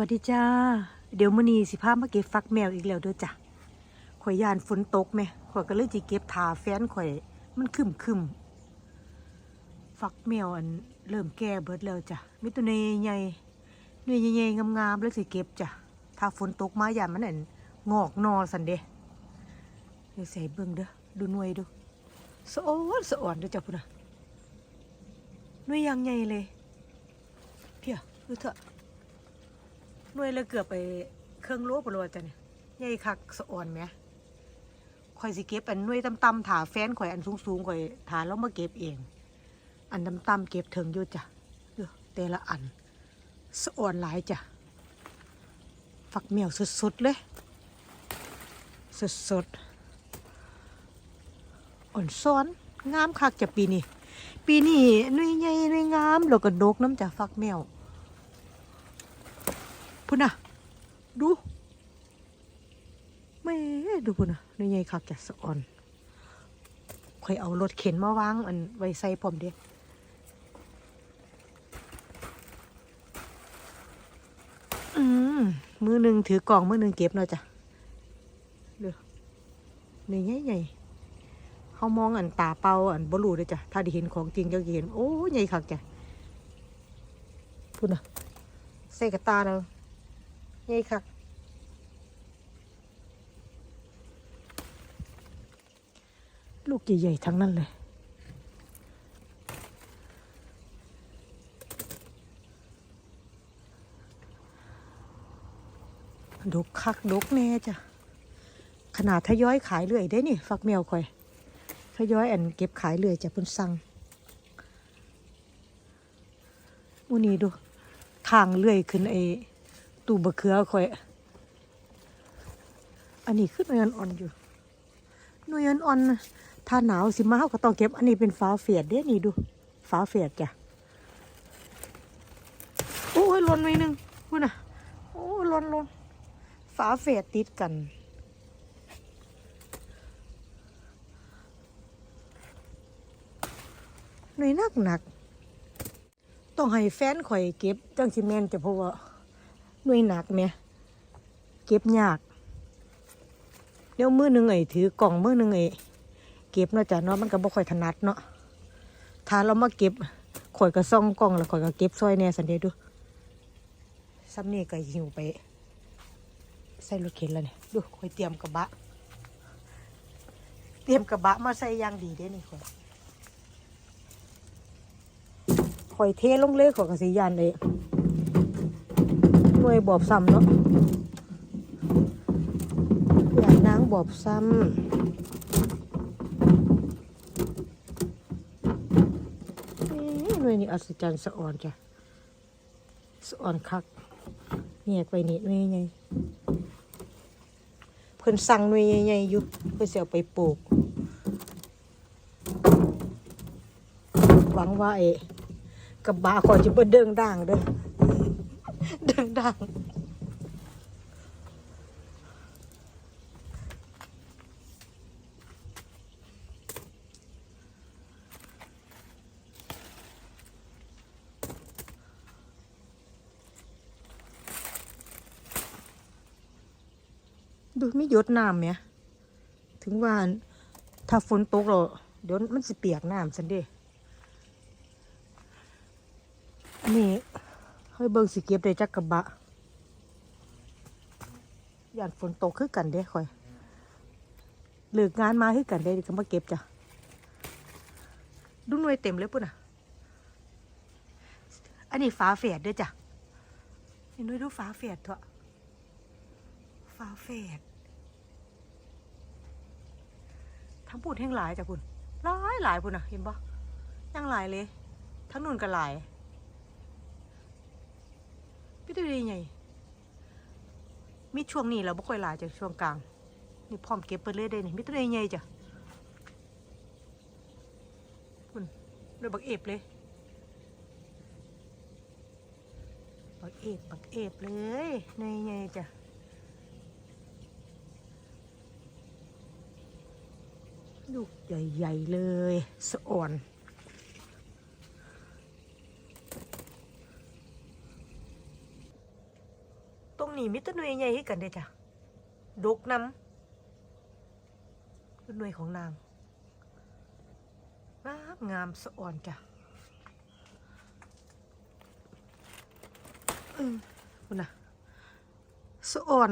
วัสดีจ้า เดี๋ยวมื้อนี้สิพามาเก็บฟักแมวอีกแล้วเด้อจ้ะข่อยยานฝนตกแม่ข่อยก็เลยสิเก็บทาแฟนข่อย มันคึมคึมฟักแมวอันเริ่มแก่เบิดแล้วจ้ะมีตัวเนยใหญ่เนยใหญ่ๆงามๆแล้วสิเก็บจ้ะถ้าฝนตกมายานมันอันงอกนอสันเดะเดี๋ยวใส่เบิ่งเด้อดูหน่วยดูสะอ่อนสะอ่อนเด้อจ้ะพุ่นน่ะหน่วยยังใหญ่เลยเพียดูเถอะ หน่วยเลยเกือบไปเครื่องโลปโลจ้ะเนี่ยใหญ่คักสะอ่อนไหมข่อยสิเก็บอันหน่วยต่ำๆถาแฟนข่อยอันสูงๆข่อยถาแล้วมาเก็บเอง อันต่ำๆเก็บถึงอยู่จ้ะเด้อแต่ละอันสะอ่อนหลายจ้ะฝักเหมียวสดๆเลยสดๆอ่อนซ้อนงามคักจ้ะปีนี้ปีนี้หน่วยใหญ่หน่วยงามแล้วก็ดกน้ำจ้ะฝักแมว พุ่นน่ะ ดูไม่ดูพุ่นน่ะนี่ไงคักจะสะอ่อนค่อยเอารถเข็นมาวางอันไว้ใส่พร้อมเด้อืมมือหนึ่งถือกล่องมือหนึ่งเก็บเนาะจ้ะเด้อนี่ใหญ่ใหญ่เขามองอันตาเปล่าอันบรูเลยจ้ะ ถ้าได้เห็นของจริงจะเห็น โอ้ใหญ่คักจ้ะพุ่นนะใส่กระตาเราะ นี่ค่ะลูกใหญ่ๆทั้งนั้นเลย ดกคักดกแน่จ้ะ ขนาดทยอยขายเรื่อยได้นี่ฝักแมวคอย ทยอยแอนเก็บขายเรื่อยจ้ะเพุ่นสั่งมูนีดู ทางเลื่อยขึ้นไอ ตูบะเขือข่อยอันนี้คือหน่วยอ่อนอยู่หน่วยอ่อนๆน่ะถ้าหนาวสิมาเขาก็ต้องเก็บ อันนี้เป็นฟ้าเฟียดเด้นี่ดูฟ้าเฟียดจ้ะโอ้ยล่นไว้หนึ่งพูดน่ะโอ้ล่นล่นฟ้าเฟียดติดกันหน่วยนักหนักต้องให้แฟนข่อยเก็บจังสิแมนจะเพราะว่า หน่วยหนักเนี่ยเก็บยาก เดี๋ยวมือหนึ่งไอ้ถือกล่องมือหนึ่งไอ้เก็บเนาะจ้ะเนาะมันก็บ่ค่อยถนัดเนาะถ้าเรามาเก็บข่อยก็ซ่องกล่องแล้วข่อยก็เก็บซอยแน่สันเดียดูซ้ำนี่ก็หิวไป ใส่รถเข็นแล้วเนี่ยดูข่อยเตรียมกระบะ เตรียมกระบะมาใส่ยางดีเด้นี่ข่อยข่อยเทลงเลยข่อยก็สิยานเลย หน่วยบอบซ้ำเนาะอยากนางบอบซ้ำหน่วยนี้อัศจรรย์สะอ่อนจ้ะสะอ่อนคักแยกไปนี่หน่วยใหญ่เพิ่นสั่งหน่วยใหญ่ๆอยู่เพื่อจะเอาไปปลูกหวังว่าไอ้กระบะขอจะเบิ่เดิงด่างเด้อ ดิงด่างดูไม่หยดน้ำเนี่ยถึงว่าถ้าฝนตกเราเดี๋ยวมันสิเปียกน้ำสันเด้อันนี้ เฮ้ยเบิ่งสิเก็บได้จักกระบะยานฝนตกคือกันเด้คอยเลิกงานมาคือกันเด้ก็มาเก็บจ้ะดูหน่วยเต็มเลยปุ่นอะ อันนี้ฟ้าแฝดเด้วยจ้ะเห็นด้วยดูฟ้าแฝดเถอะฟ้าแฝดทั้งพูดแห่งหลายจ้ะคุณหลายหลายพุ่นอะเห็นปะยังหลายเลย ทั้งนู่นก็หลาย พี่ตัวดีไงมีช่วงนี้เราบ่ค่อยหลายจ้ะช่วงกลาง นี่พร้อมเก็บไปเลยได้นี่มีตัวดีไงจ้ะคุณเลยบักเอฟเลย บักเอฟบักเอฟเลยในไงจ้ะลูกใหญ่ๆเลย สะอ่อน นี้มิตรหน่วยใหญ่ให้กันเด้จ้ะดกน้ำเป็นหน่วยของนางงามงามสะอ่อนจ้ะอืมคุณนะสะอ่อน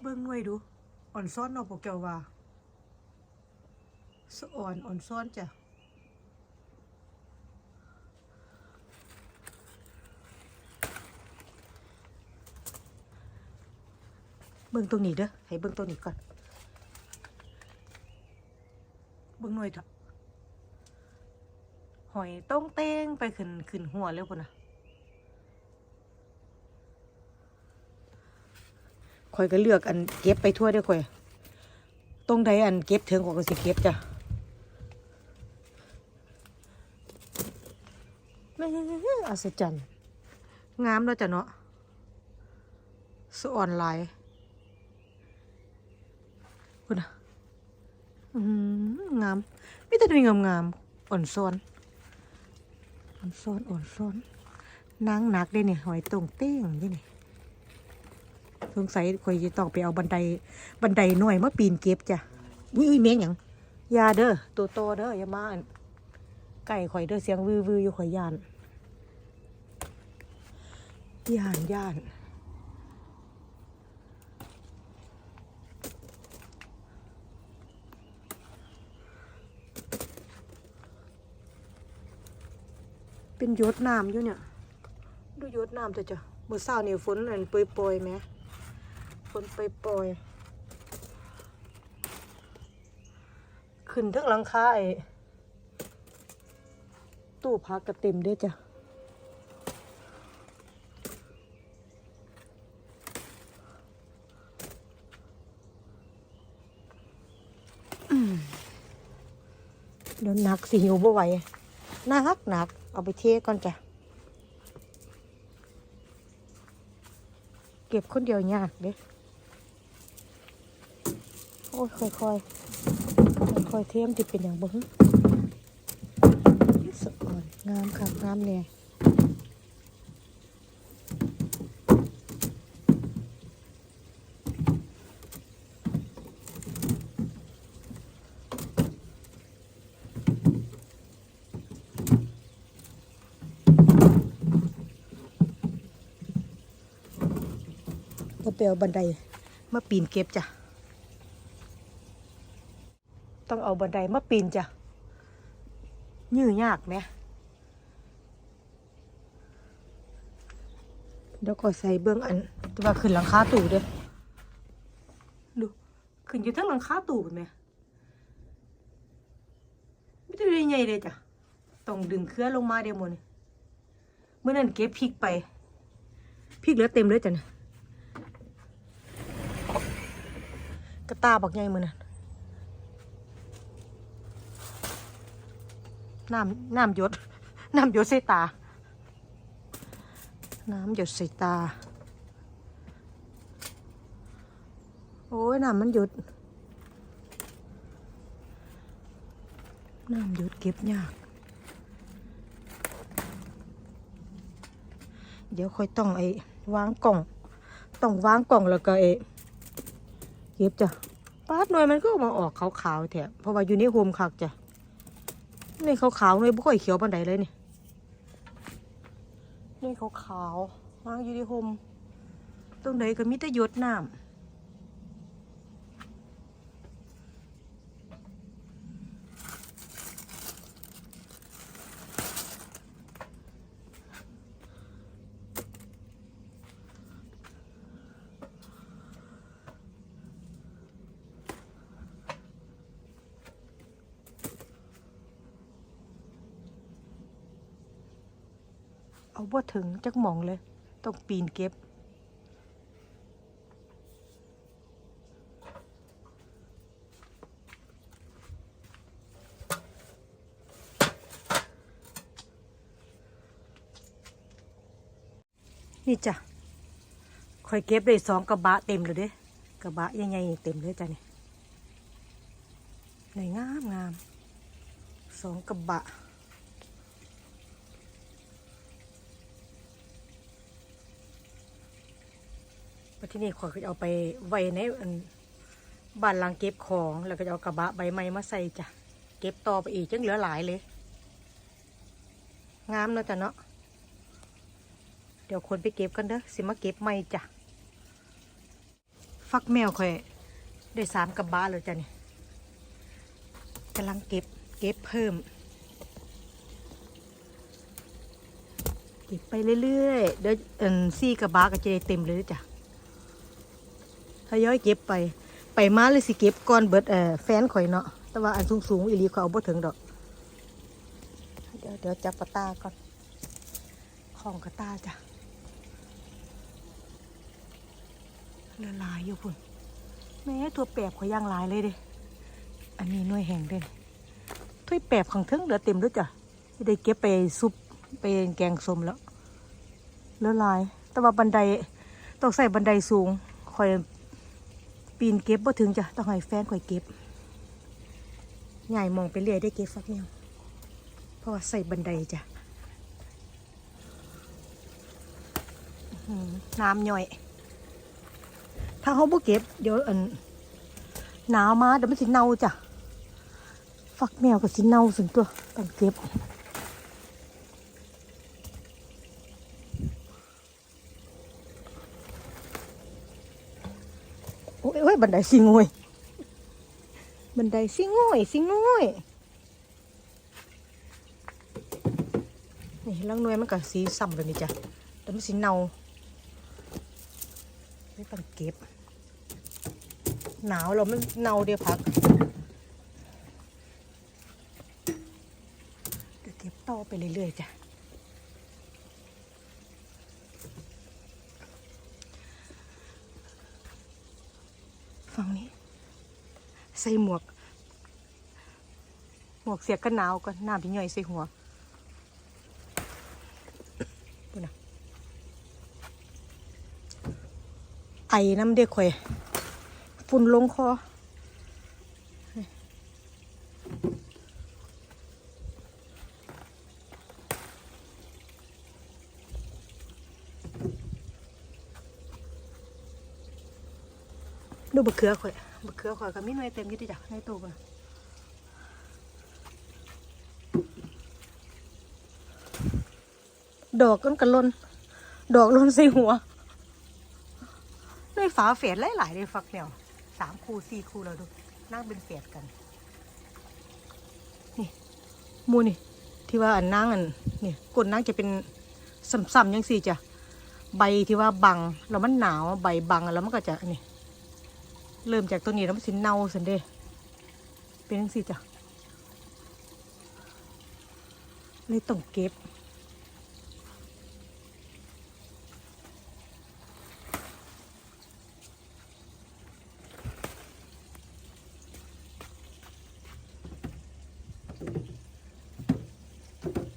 เบิ่งหน่วยดูอ่อนซ้อนเนาะพวกแกว่าสะอ่อนอ่อนซ้อนจ้ะ เบิ่งตรงนี้เด้อให้เบิ่งตรงนี้ก่อนเบิ่งหน่อยเถอะหอยต้องเต้งไปขึ้นขึ้นหัวแล้วพุ่นนะข่อยก็เลือกอันเก็บไปทั่วเด้อข่อยตรงใดอันเก็บถึงข่อยก็สิเก็บจ้ะแม่อัศจรรย์งามแล้วจ้ะเนาะสออนหลาย คุณอะอืมงามมีแต่ดูงามงามๆอ่อนซ้อนอ่อนซ้อนอ่อนซ้อนนางหนักเด้เนี่ยหอยตรงเต้งเด้เนี่สงสัยคอยจะต้องไปเอาบันไดบันไดหน่อยมาปีนเก็บจ้ะนี่อีเมงหยังยาเด้อตัวโตเด้ออย่ามาไก่ข่อยเด้อเสียงวือวืออยู่ข่อยยานยานยาน เป็นห ยดน้ำอยู่เนี่ย ดูหยดน้ำเถอะจ้ะเมื่อเช้านี่ฝนอันปล่อยๆไหมฝนปล่อยๆขึ้นทั้งหลังคาไอ้ตู้พักกระเต็มเด้วยจ้ะอืมเดี๋ยวหนักสิหิวบ่ไหว หนักหนักเอาไปเทก่อนจ้ะเก็บคนเดียวยากเด้โอ้ยค่อยๆค่อยๆเทียมจะเป็นอย่างบึ้งสะอ่อนงามค่ะงามเนี่ยก็ ไปเอาบันไดมาปีนเก็บจ้ะ ต้องเอาบันไดมาปีนจ้ะยื้อยากไหมเดี๋ยวก็ใส่เบื้องอันจะว่าขึ้นหลังคาตู่เด้อดูขึ้นอยู่ทั้งหลังคาตู่เห็นไหมไม่ได้ใหญ่เลยจ้ะต้องดึงเครือลงมาเดียวมดนี่เมื่อนั้นเก็บพริกไปพริกเหลือเต็มเลยจ้ะเนี่ย ระตาบักใหญ่มือนั่นน้ำน้ำหยดน้ำหยดใส่ตา น้ำหยดใส่ตา โอ้ยน้ำมันหยดน้ำหยดเก็บยาก เดี๋ยวค่อยต้องไอ้วางกล่อง ต้องวางกล่องแล้วก็ไอ้ เก็บจ้ะปาดหน่วยมันก็ออกมาออกขาวๆแถบเพราะว่าอยู่ในโฮมคักจ้ะนี่ขาวๆหน่วยบ่ค่อยเขียวปานใดเลยนี่นี่ขาวๆวางอยู่ในโฮมตรงไหนก็มีแต่หยดน้ำ ถึงจักหมองเลย ต้องปีนเก็บ นี่จ้ะคอยเก็บได้สองกระบะเต็มเลยเด้กระบะใหญ่ๆเต็มเลยจ้ะนี่ในงามงามสองกระบะ ที่นี่ข่อยก็จะเอาไปไว้ในอันบ้านหลังเก็บของ แล้วก็จะเอากระบะใบไม้มาใส่จ้ะ เก็บต่อไปอีกจังเหลือหลายเลย งามเนาะจ้ะเนาะ เดี๋ยวคนไปเก็บกันเด้อ สิมาเก็บใหม่จ้ะ ฟักแมวข่อยได้สามกระบะเลยจ้ะนี่กำลังเก็บเก็บเพิ่ม เก็บไปเรื่อยๆ เดี๋ยวอันซี่กระบะก็จะได้เต็มเลยจ้ะ ยอยเก็บไป ไปมาเลยสิเก็บก่อนเบิดเอ่อแฟนข่อยเนาะ แต่ว่าอันสูงๆอีลีเขาเอาบ่ถึงดอก เดี๋ยวเดี๋ยวจับปะตาก่อน ของกระตาจ้ะละลายอยู่พุ่นแม่ตัวแปบข่อยย่างลายเลยเด้อันนี้หน่วยแห้งเด้นถ้วยแปบของเทึงเหลือเต็มด้วยจ้ะได้เก็บไปซุปไปแกงส้มแล้วเลือหลาย แต่ว่าบันไดต้องใส่บันไดสูงข่อย ปีนเก็บบ่ถึงจ้ะต้องให้แฟนข่อยเก็บใหญ่มองไปเรื่อยได้เก็บฟักเนียวเพราะว่าใส่บันไดจ้ะอื้อหือน้ำย่อย ถ้าเขาบ่เก็บ เดี๋ยวอันหนาวมาเดี๋ยวมันสิเน่าจ้ะฟักแมวกับสิเน่าสึงตัวต้องเก็บ โอ้ยโอ้ย บันไดสิงวย บันไดสิงวยสิงวยนี่ลังหน่วยมันก็สีซ้ำเลยนี่จ้ะแต่มันสิเนาไม่ต้องเก็บ หนาวเราไมันเนาเดียวพักเดี๋ยวเก็บต่อไปเรื่อยๆจ้ะ ฝั่งนี้ ใส่หมวก หมวกเสียกันหนาวก่อนน้ำที่ย่อยใส่หัวดูนะไอ้น้ำเด็กข่อยฝุ่นลงคอ ดูบะเขือข่อยบะเขือข่อยก็มีหน่วยเต็มยี่ติจ้ะในตู้บ่นดอกกันกันลนดอกลนใส่หัวหน่วยฝาเฟียดหลายๆเลยฟักแนวสามคู่สี่คู่แล้วดูนั่งเป็นเฟียดกัน นี่มูนี่ ที่ว่าอันนั่งอันนี่กดนั่งจะเป็นซ้ำๆยังสี่จ้ะใบที่ว่าบังแล้วมันหนาวใบบังแล้วมันก็จะนี่ เริ่มจากตัวนี้แล้วมันสินเน่าสันเดเป็นจังสิจ้ะเลยต้องเก็บ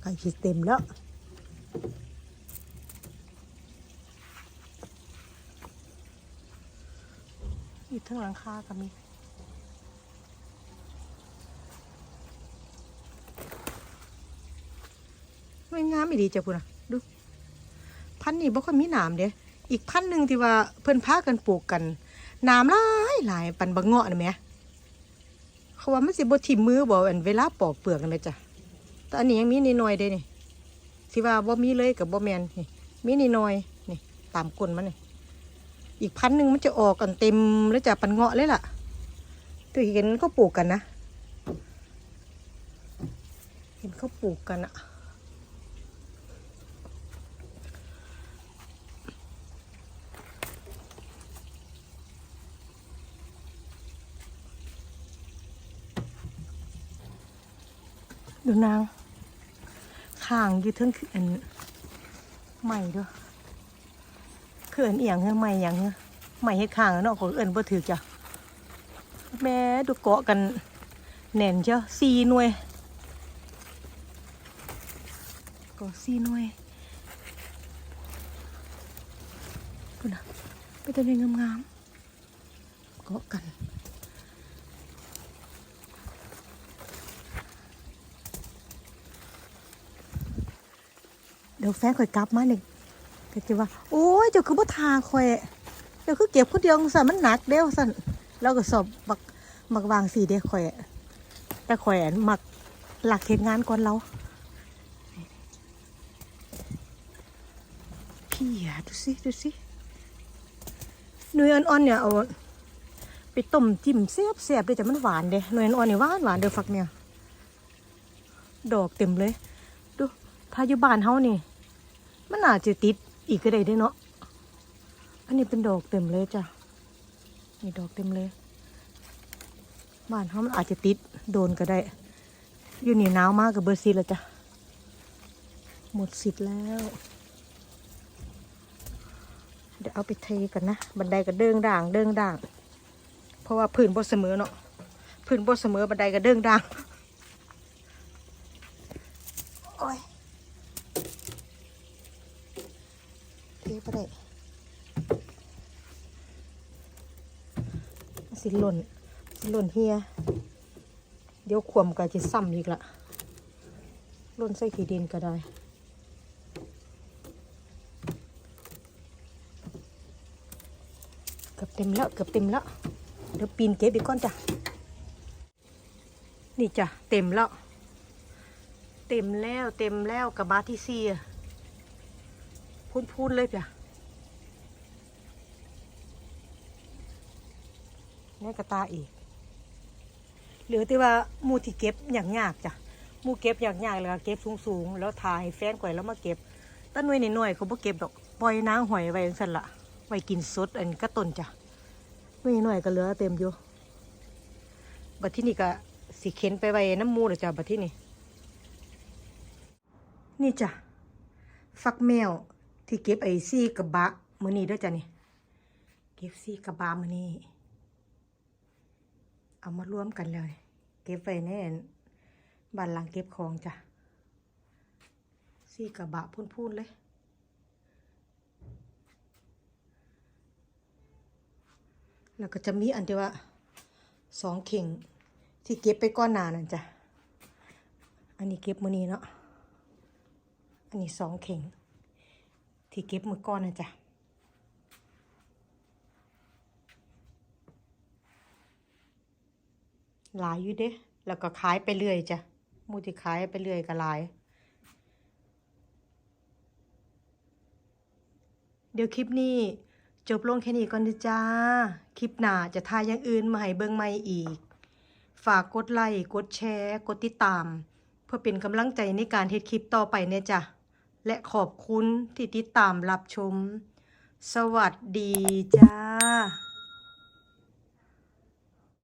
ไก่ชิเต็มแล้ว อีกทั้งหลังคาก็มีไม่งามอีดีจ้ะพุ่นนะดู พันนี้บ่ค่อยมีหนามเด้อีกพันหนึ่งที่ว่าเพิ่นพากันปลูกกันหนามหลายหลายปันบะเงาะนะแหม่เขาว่ามันสิบ่ทิ่มมือบ่อันเวลาปอกเปลือกนะแม่จ้ะแต่อันนี้ยังมีนิดหน่อยเด้นี่ที่ว่าบ่มีเลยกับบ่แมนนี่มีนิดหน่อยนี่ตามก้นมันนี่ อีกพันหนึ่งมันจะออกกันเต็มแล้วจะปันเงาะเลยล่ะ ตัวเห็นเขาปลูกกันนะ เห็นเขาปลูกกันอะดูนางข้างยู่เทั้งคืออันใหม่ด้วย คือเอินเอียงเฮือใหม่อย่างเฮือใหม่เฮ็ดข้างเนาะของเอินบ่ถือจ้ะแม่ดูเกาะกันแน่นเจ้าสี่หน่วยเกาะสี่หน่วยดูนะเป็นตัวนี้งามๆเกาะกันเดี๋ยวแฟนข่อยกลับมาหนึ่ง ก็จะว่าโอ้ยเจ้าคือบ่ทาข่อยดี๋ยวคือเก็บคนเดียวสั่นมันหนักเด้วสั่นเราก็สอบบักมักวางสีเด้ข่อยแต่ข่อยมักหลักเหตุงานก่อนเราพี่อะดูสิดูสิหน่วยอ่อนๆเนี่ยเอาไปต้มจิ้มเสียบเสียบเลยแต่มันหวานเด้หน่วยอ่อนๆเนี่ยหวานหวานเด้อฟักเนี่ยดอกเต็มเลย ดูพายุบานเฮานี่ มันอาจจะติด อีกก็ได้เด้เนาะ อันนี้เป็นดอกเต็มเลยจ้ะ นี่ดอกเต็มเลย บ้านเขามันอาจจะติดโดนก็ได้ อยู่นี่หนาวมากกับเบอร์ซีแล้วจ้ะ หมดสิทธิ์แล้ว เดี๋ยวเอาไปเทกันนะ บันไดก็เด้งด่างเด้งด่าง เพราะว่าพื้นบ่เสมอเนาะ พื้นบ่เสมอบันไดก็เด้งด่าง โอ้ยเทไปได้ สิหล่นสิหล่นเฮีย เดี๋ยวขวมก็จะซ้ำอีกละหล่นใส่ขี้ดินก็ได้เกือบเต็มแล้วเกือบเต็มแล้วเดี๋ยวปีนเก็บอีกก้อนจ้ะนี่จ้ะเต็มแล้ว เต็มแล้วเต็มแล้วกับบาที่ซีอะพูนพูนๆเลยจ้ะ ในกระตาอีกหลือแต่ว่ามูที่เก็บอย่างยากจ้ะมูเก็บอย่างยากแล้วก็เก็บสูงๆแล้วทายแฟนก่อยแล้วมาเก็บต้นหน่วยหน่วยๆเขาบ่เก็บดอกปล่อยนางหอยไว้จังซั่นละไว้กินสดอันก็ต้นจ้ะหน่วยหน่วยก็เหลือเต็มอยู่บัดที่นี่ก็สิเข็นไปไว้น้ำมูแล้วจ้ะบัดที่นี่นี่จ้ะฟักแมวที่เก็บไอซี่กระบะมือนี้ด้อจ้ะนี่เก็บซี่กระบะมือนี้ เอามารวมกันเลย เก็บไว้ในอันบ้านหลังเก็บของจ้ะสี่กระบะพูนๆเลยแล้วก็จะมีอันที่ว่าสองเข่งที่เก็บไปก้อนหนานั่นจ้ะ อันนี้เก็บมือนี้เนาะ อันนี้สองเข่งที่เก็บมือก้อนนะจ้ะ หลายอยู่เด้แล้วก็ขายไปเรื่อยจ้ะมูที่ขายไปเรื่อยก็หลาย เดี๋ยวคลิปนี้จบลงแค่นี้ก่อนนะจ้า คลิปหน้าจะทายอย่างอื่นมาให้เบิ่งใหม่อีก ฝากกดไลค์ กดแชร์ กดติดตาม เพื่อเป็นกำลังใจในการเฮ็ดคลิปต่อไปเนี่ยจ้ะ และขอบคุณที่ติดตามรับชม สวัสดีจ้า